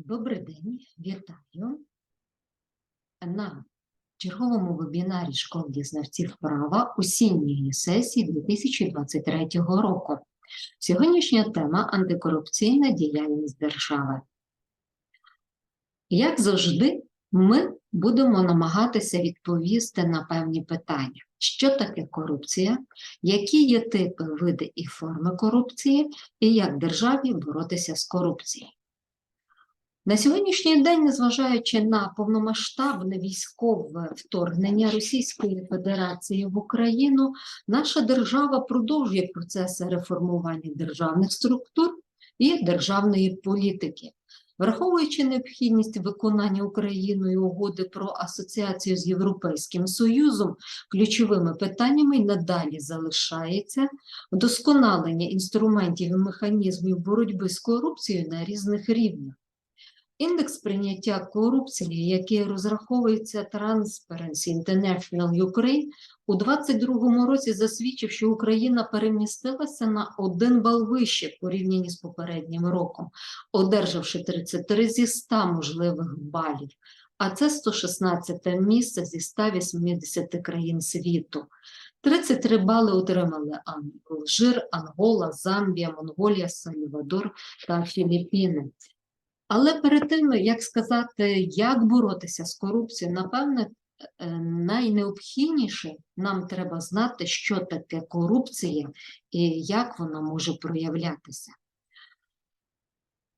Добрий день, вітаю на черговому вебінарі школ дізнавців права осінньої сесії 2023 року. Сьогоднішня тема антикорупційна діяльність держави. Як завжди, ми будемо намагатися відповісти на певні питання: що таке корупція, які є типи, види і форми корупції, і як державі боротися з корупцією. На сьогоднішній день, незважаючи на повномасштабне військове вторгнення Російської Федерації в Україну, наша держава продовжує процеси реформування державних структур і державної політики. Враховуючи необхідність виконання Україною угоди про асоціацію з Європейським Союзом, ключовими питаннями й надалі залишається вдосконалення інструментів і механізмів боротьби з корупцією на різних рівнях. Індекс прийняття корупції, який розраховується Transparency International Ukraine, у 2022 році засвідчив, що Україна перемістилася на один бал вище в порівнянні з попереднім роком, одержавши 33 зі 100 можливих балів, а це 116 місце зі 180 країн світу. 33 бали отримали Алжир, Ангола, Замбія, Монголія, Сальвадор та Філіппіни. Але перед тим, як сказати, як боротися з корупцією, напевне, е, найнеобхідніше нам треба знати, що таке корупція і як вона може проявлятися.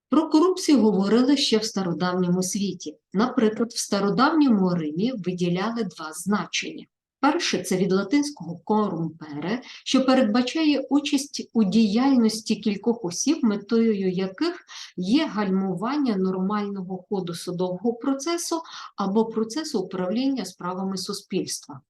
Про корупцію говорили ще в стародавньому світі. Наприклад, в стародавньому Римі виділяли два значення. Перше це від латинського корумпере, що передбачає участь у діяльності кількох осіб, метою яких є гальмування нормального ходу судового процесу або процесу управління справами суспільства.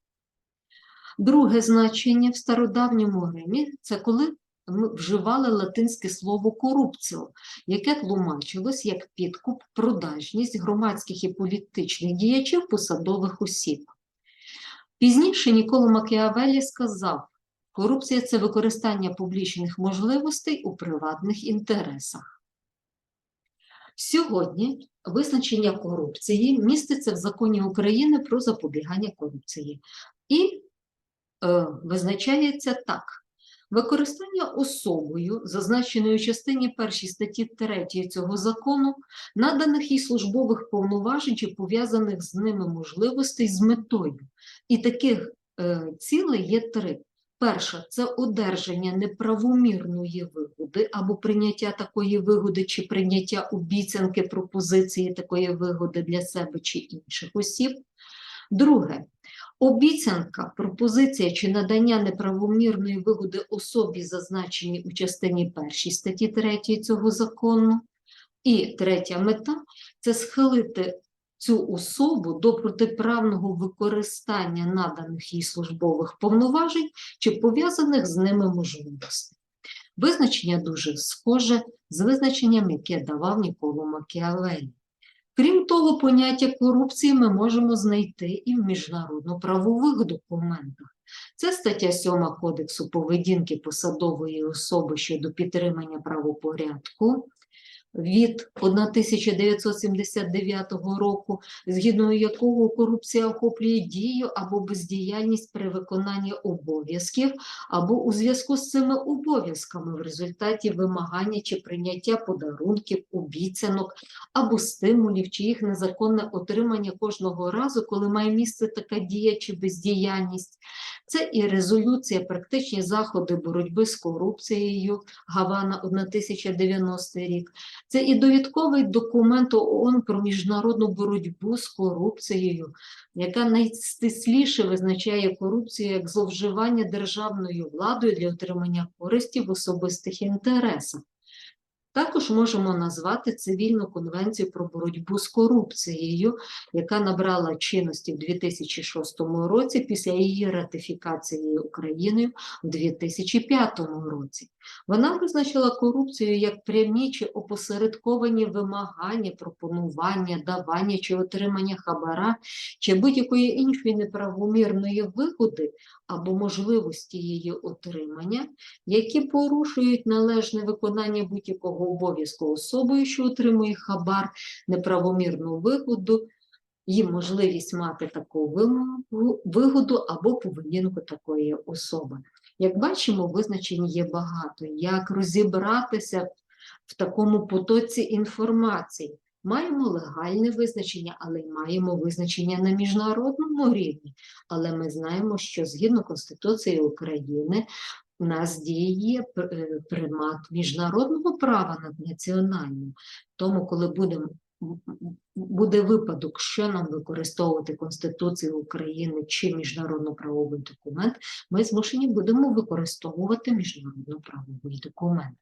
Друге значення в стародавньому Римі це коли ми вживали латинське слово корупціо, яке тлумачилось як підкуп, продажність громадських і політичних діячів посадових осіб. Пізніше Ніколо Макіавелі сказав, корупція це використання публічних можливостей у приватних інтересах. Сьогодні визначення корупції міститься в законі України про запобігання корупції і е, визначається так. Використання особою, зазначеною у частині 1 статті 3 цього закону, наданих їй службових повноважень чи пов'язаних з ними можливостей з метою. І таких е, цілей є три. Перша це одержання неправомірної вигоди або прийняття такої вигоди, чи прийняття обіцянки пропозиції такої вигоди для себе чи інших осіб. Друге Обіцянка, пропозиція чи надання неправомірної вигоди особі, зазначеній у частині 1 статті 3 цього закону. І третя мета це схилити цю особу до протиправного використання наданих їй службових повноважень чи пов'язаних з ними можливостей. Визначення дуже схоже з визначенням, яке давав Ніколо Макіавелі. Крім того, поняття корупції ми можемо знайти і в міжнародно-правових документах. Це стаття 7 Кодексу поведінки посадової особи щодо підтримання правопорядку, від 1979 року, згідно якого корупція охоплює дію або бездіяльність при виконанні обов'язків, або у зв'язку з цими обов'язками в результаті вимагання чи прийняття подарунків, обіцянок або стимулів, чи їх незаконне отримання кожного разу, коли має місце така дія чи бездіяльність. Це і резолюція, практичні заходи боротьби з корупцією Гавана 1090 рік. Це і довідковий документ ООН про міжнародну боротьбу з корупцією, яка найстисліше визначає корупцію як зловживання державною владою для отримання користі в особистих інтересах. Також можемо назвати цивільну конвенцію про боротьбу з корупцією, яка набрала чинності в 2006 році після її ратифікації Україною в 2005 році. Вона визначила корупцію як прямі чи опосередковані вимагання, пропонування, давання чи отримання хабара чи будь-якої іншої неправомірної вигоди або можливості її отримання, які порушують належне виконання будь-якого обов'язку особою, що отримує хабар, неправомірну вигоду, і можливість мати таку вигоду або поведінку такої особи. Як бачимо, визначень є багато. Як розібратися в такому потоці інформації? Маємо легальне визначення, але й маємо визначення на міжнародному рівні. Але ми знаємо, що згідно Конституції України у нас діє е, примат міжнародного права над національним. Тому, коли будемо буде випадок, що нам використовувати Конституцію України чи міжнародно-правовий документ, ми змушені будемо використовувати міжнародно-правовий документ.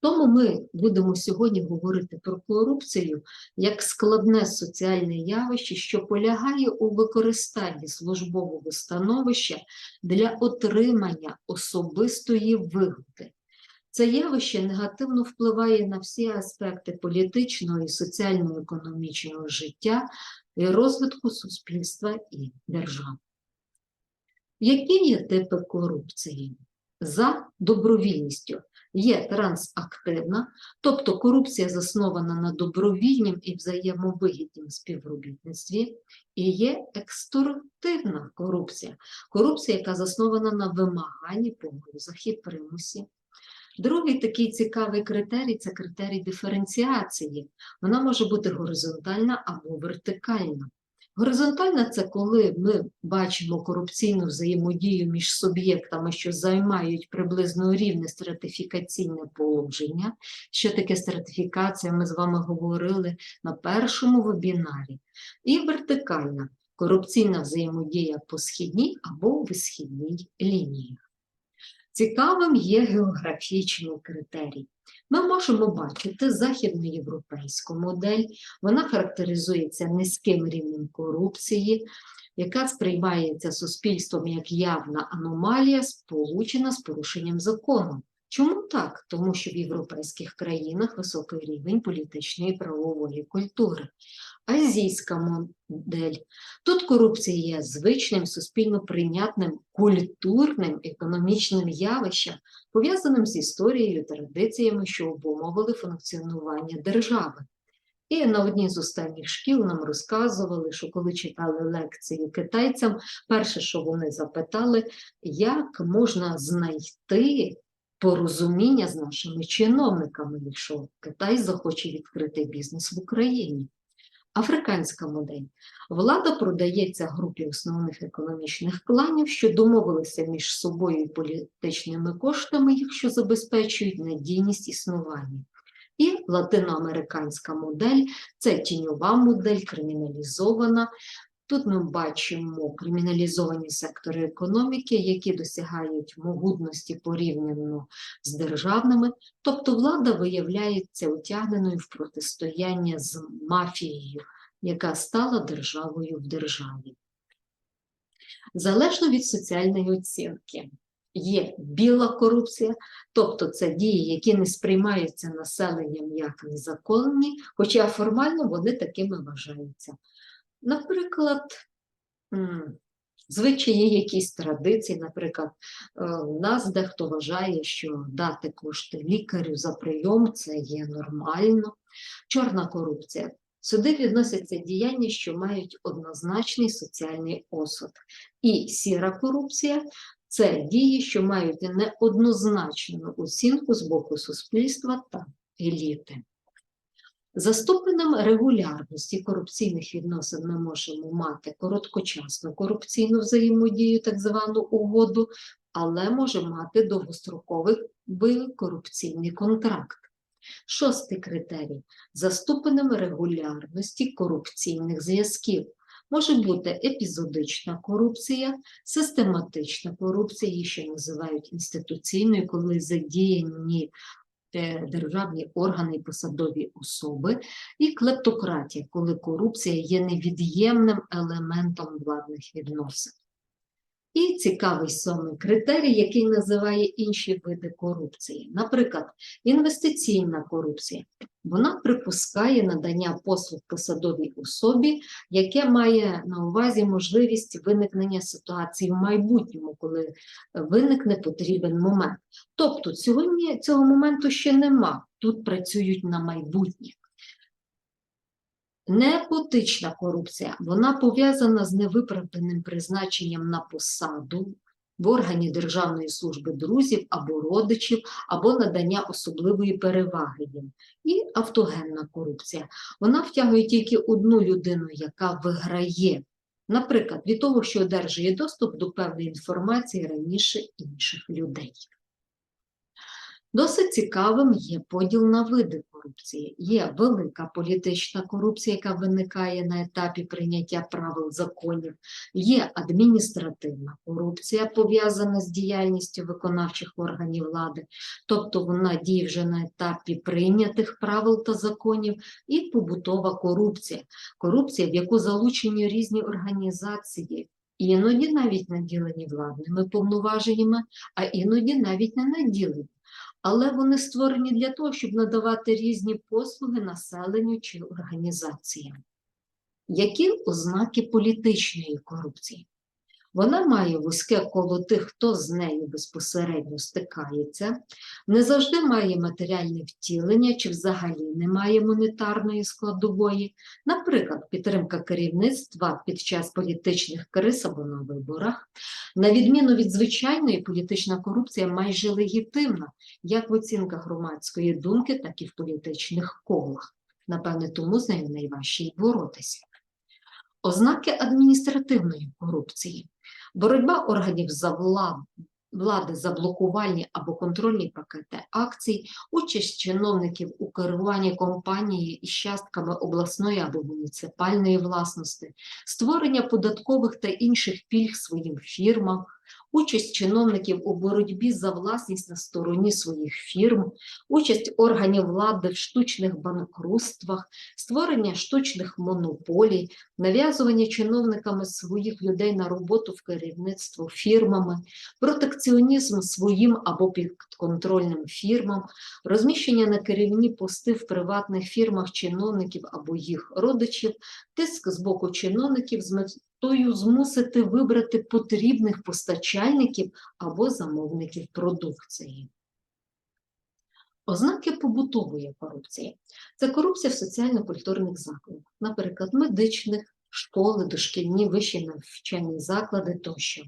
Тому ми будемо сьогодні говорити про корупцію як складне соціальне явище, що полягає у використанні службового становища для отримання особистої вигоди. Це явище негативно впливає на всі аспекти політичного і соціально-економічного життя і розвитку суспільства і держави. Які є типи корупції? За добровільністю є трансактивна, тобто корупція заснована на добровільнім і взаємовигіднім співробітництві, і є екстортивна корупція, корупція, яка заснована на вимаганні, погрозах і примусі. Другий такий цікавий критерій це критерій диференціації. Вона може бути горизонтальна або вертикальна. Горизонтальна це коли ми бачимо корупційну взаємодію між суб'єктами, що займають приблизно рівне стратифікаційне положення. Що таке стратифікація? Ми з вами говорили на першому вебінарі. І вертикальна корупційна взаємодія по східній або висхідній лінії. Цікавим є географічний критерій. Ми можемо бачити західноєвропейську модель, вона характеризується низьким рівнем корупції, яка сприймається суспільством як явна аномалія, сполучена з порушенням закону. Чому так? Тому що в європейських країнах високий рівень політичної правової культури. Азійська модель. Тут корупція є звичним, суспільно прийнятним, культурним, економічним явищем, пов'язаним з історією, традиціями, що обумовили функціонування держави. І на одній з останніх шкіл нам розказували, що коли читали лекцію китайцям, перше, що вони запитали, як можна знайти порозуміння з нашими чиновниками, якщо Китай захоче відкрити бізнес в Україні. Африканська модель. Влада продається групі основних економічних кланів, що домовилися між собою політичними коштами, якщо забезпечують надійність існування. І латиноамериканська модель це тіньова модель, криміналізована. Тут ми бачимо криміналізовані сектори економіки, які досягають могутності порівняно з державними, тобто влада виявляється утягненою в протистояння з мафією, яка стала державою в державі. Залежно від соціальної оцінки. Є біла корупція, тобто це дії, які не сприймаються населенням як незаконні, хоча формально вони такими вважаються. Наприклад, звичаї якісь традиції, наприклад, е, в нас дехто вважає, що дати кошти лікарю за прийом це є нормально. Чорна корупція. Сюди відносяться діяння, що мають однозначний соціальний осуд. І сіра корупція це дії, що мають неоднозначну оцінку з боку суспільства та еліти. За ступенем регулярності корупційних відносин ми можемо мати короткочасну корупційну взаємодію, так звану угоду, але може мати довгостроковий корупційний контракт. Шостий критерій за ступенем регулярності корупційних зв'язків. Може бути епізодична корупція, систематична корупція, її ще називають інституційною, коли задіяні державні органи і посадові особи, і клептократія, коли корупція є невід'ємним елементом владних відносин. І цікавий сьомий критерій, який називає інші види корупції. Наприклад, інвестиційна корупція. Вона припускає надання послуг посадовій особі, яке має на увазі можливість виникнення ситуації в майбутньому, коли виникне потрібен момент. Тобто сьогодні цього моменту ще нема. Тут працюють на майбутнє. Непотична корупція, вона пов'язана з невиправданим призначенням на посаду в органі Державної служби друзів або родичів, або надання особливої переваги їм. І автогенна корупція. Вона втягує тільки одну людину, яка виграє. Наприклад, від того, що одержує доступ до певної інформації раніше інших людей. Досить цікавим є поділ на види корупції. Є велика політична корупція, яка виникає на етапі прийняття правил законів, є адміністративна корупція, пов'язана з діяльністю виконавчих органів влади, тобто вона діє вже на етапі прийнятих правил та законів, і побутова корупція, корупція, в яку залучені різні організації. Іноді навіть наділені владними повноваженнями, а іноді навіть не наділені але вони створені для того, щоб надавати різні послуги населенню чи організаціям. Які ознаки політичної корупції? Вона має вузьке коло тих, хто з нею безпосередньо стикається, не завжди має матеріальне втілення чи взагалі не має монетарної складової, наприклад, підтримка керівництва під час політичних криз або на виборах. На відміну від звичайної, політична корупція майже легітимна, як в оцінках громадської думки, так і в політичних колах. Напевне, тому з нею найважче й боротися. Ознаки адміністративної корупції. Боротьба органів за владу, влади за блокувальні або контрольні пакети акцій, участь чиновників у керуванні компанії із частками обласної або муніципальної власності, створення податкових та інших пільг своїм фірмам, участь чиновників у боротьбі за власність на стороні своїх фірм, участь органів влади в штучних банкрутствах, створення штучних монополій, нав'язування чиновниками своїх людей на роботу в керівництво фірмами, протекціонізм своїм або підконтрольним фірмам, розміщення на керівні пости в приватних фірмах чиновників або їх родичів, тиск з боку чиновників з метою змусити вибрати потрібних постачальників або замовників продукції. Ознаки побутової корупції це корупція в соціально-культурних закладах, наприклад, медичних, школи, дошкільні, вищі навчальні заклади тощо.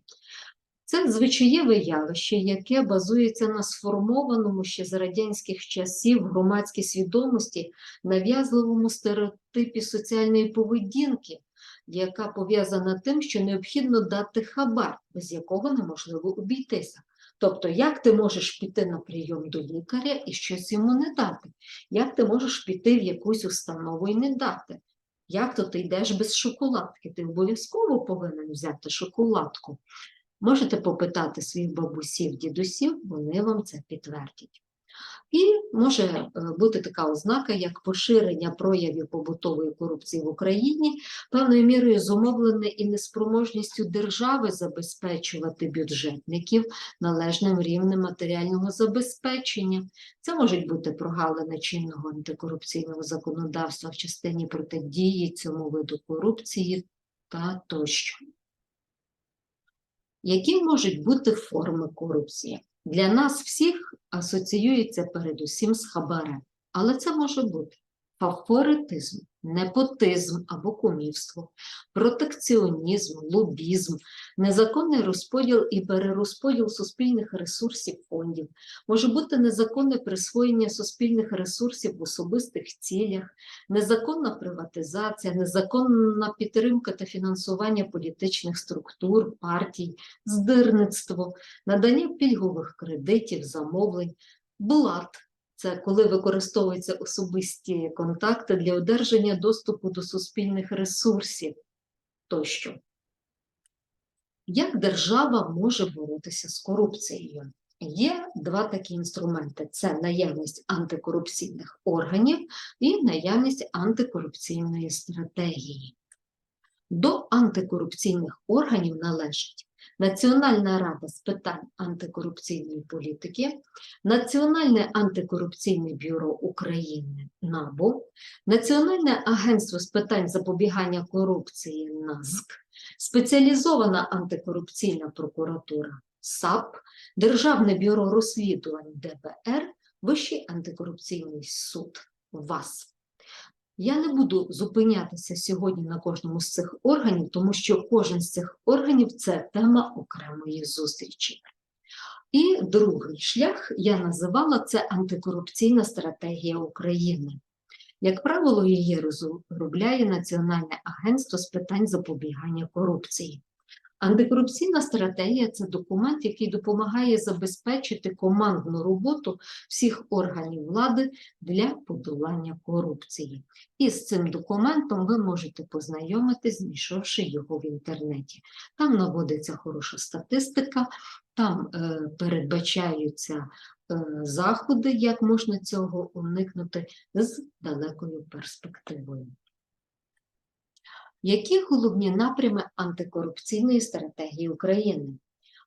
Це звичаєве явище, яке базується на сформованому ще з радянських часів громадській свідомості, нав'язливому стереотипі соціальної поведінки, яка пов'язана тим, що необхідно дати хабар, без якого неможливо обійтися. Тобто, як ти можеш піти на прийом до лікаря і щось йому не дати? Як ти можеш піти в якусь установу і не дати? Як то ти йдеш без шоколадки? Ти обов'язково повинен взяти шоколадку. Можете попитати своїх бабусів, дідусів, вони вам це підтвердять. І може е, бути така ознака, як поширення проявів побутової корупції в Україні, певною мірою зумовлене і неспроможністю держави забезпечувати бюджетників належним рівнем матеріального забезпечення. Це можуть бути прогалини чинного антикорупційного законодавства в частині протидії цьому виду корупції та тощо. Які можуть бути форми корупції? Для нас всіх асоціюється передусім з хабарем, але це може бути фаворитизм, непотизм або кумівство, протекціонізм, лобізм, незаконний розподіл і перерозподіл суспільних ресурсів фондів, може бути незаконне присвоєння суспільних ресурсів в особистих цілях, незаконна приватизація, незаконна підтримка та фінансування політичних структур, партій, здирництво, надання пільгових кредитів, замовлень, блат. Це коли використовуються особисті контакти для одержання доступу до суспільних ресурсів тощо. Як держава може боротися з корупцією? Є два такі інструменти: це наявність антикорупційних органів і наявність антикорупційної стратегії. До антикорупційних органів належать Національна рада з питань антикорупційної політики, Національне антикорупційне бюро України НАБУ, Національне агентство з питань запобігання корупції НАЗК, Спеціалізована антикорупційна прокуратура САП, Державне бюро розслідувань ДБР, Вищий антикорупційний суд ВАС. Я не буду зупинятися сьогодні на кожному з цих органів, тому що кожен з цих органів це тема окремої зустрічі. І другий шлях я називала це антикорупційна стратегія України. Як правило, її розробляє Національне агентство з питань запобігання корупції. Антикорупційна стратегія це документ, який допомагає забезпечити командну роботу всіх органів влади для подолання корупції. І з цим документом ви можете познайомитись, знайшовши його в інтернеті. Там наводиться хороша статистика, там е, передбачаються е, заходи, як можна цього уникнути з далекою перспективою. Які головні напрями антикорупційної стратегії України?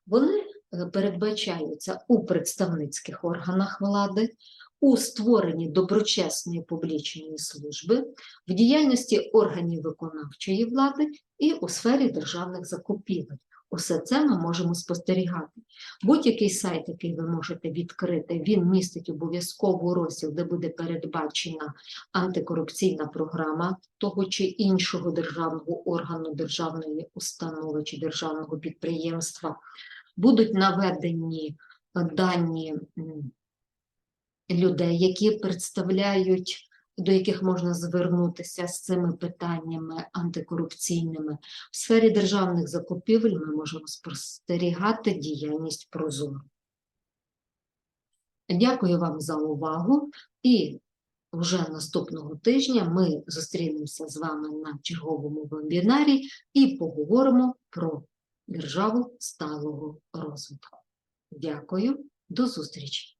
Вони е, передбачаються у представницьких органах влади, у створенні доброчесної публічної служби, в діяльності органів виконавчої влади і у сфері державних закупівель. Усе це ми можемо спостерігати. Будь-який сайт, який ви можете відкрити, він містить обов'язково розділ, де буде передбачена антикорупційна програма того чи іншого державного органу, державної установи чи державного підприємства. Будуть наведені е, дані людей, які представляють, до яких можна звернутися з цими питаннями антикорупційними. В сфері державних закупівель ми можемо спостерігати діяльність Прозоро. Дякую вам за увагу і вже наступного тижня ми зустрінемося з вами на черговому вебінарі і поговоримо про державу сталого розвитку. Дякую, до зустрічі!